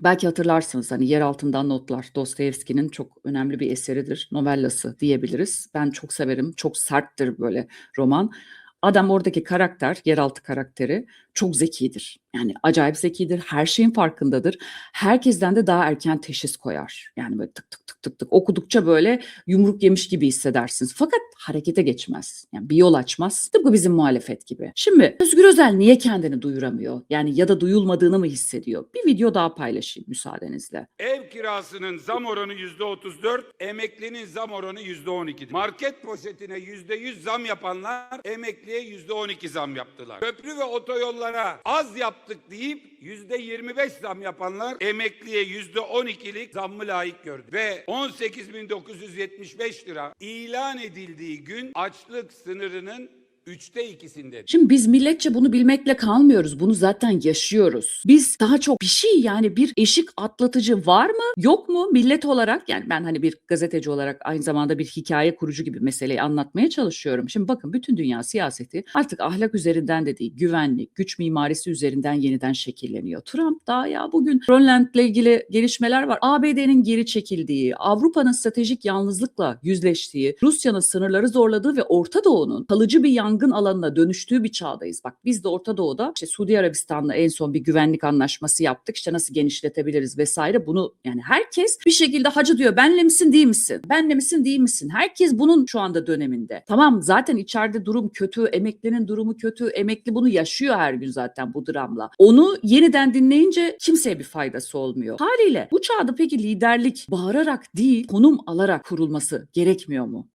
Belki hatırlarsınız hani Yer Altından Notlar Dostoyevski'nin çok önemli bir eseridir. Novellası diyebiliriz. Ben çok severim. Çok serttir böyle roman. Adam oradaki karakter, yeraltı karakteri çok zekidir. Yani acayip zekidir. Her şeyin farkındadır. Herkesten de daha erken teşhis koyar. Yani böyle tık tık tık tık tık okudukça böyle yumruk yemiş gibi hissedersiniz. Fakat harekete geçmez. Yani bir yol açmaz. Tıpkı bizim muhalefet gibi. Şimdi Özgür Özel niye kendini duyuramıyor? Yani ya da duyulmadığını mı hissediyor? Bir video daha paylaşayım müsaadenizle. Ev kirasının zam oranı yüzde 34, emeklinin zam oranı yüzde 12. Market poşetine yüzde 100 zam yapanlar emekliye yüzde 12 zam yaptılar. Köprü ve otoyollara az yaptık deyip yüzde 25 zam yapanlar emekliye yüzde 12'lik zammı layık gördü. Ve 18.975 lira ilan edildiği gün açlık sınırının üçte ikisinde. Şimdi biz milletçe bunu bilmekle kalmıyoruz. Bunu zaten yaşıyoruz. Biz daha çok bir şey yani bir eşik atlatıcı var mı yok mu millet olarak yani ben hani bir gazeteci olarak aynı zamanda bir hikaye kurucu gibi meseleyi anlatmaya çalışıyorum. Şimdi bakın bütün dünya siyaseti artık ahlak üzerinden de değil güvenlik, güç mimarisi üzerinden yeniden şekilleniyor. Trump daha ya bugün Grönland'le ilgili gelişmeler var. ABD'nin geri çekildiği, Avrupa'nın stratejik yalnızlıkla yüzleştiği, Rusya'nın sınırları zorladığı ve Orta Doğu'nun kalıcı bir yangın alanına dönüştüğü bir çağdayız. Bak biz de Orta Doğu'da işte Suudi Arabistan'la en son bir güvenlik anlaşması yaptık. İşte nasıl genişletebiliriz vesaire. Bunu yani herkes bir şekilde hacı diyor. Benle misin değil misin? Benle misin değil misin? Herkes bunun şu anda döneminde. Tamam zaten içeride durum kötü. Emeklinin durumu kötü. Emekli bunu yaşıyor her gün zaten bu dramla. Onu yeniden dinleyince kimseye bir faydası olmuyor. Haliyle bu çağda peki liderlik bağırarak değil konum alarak kurulması gerekmiyor mu?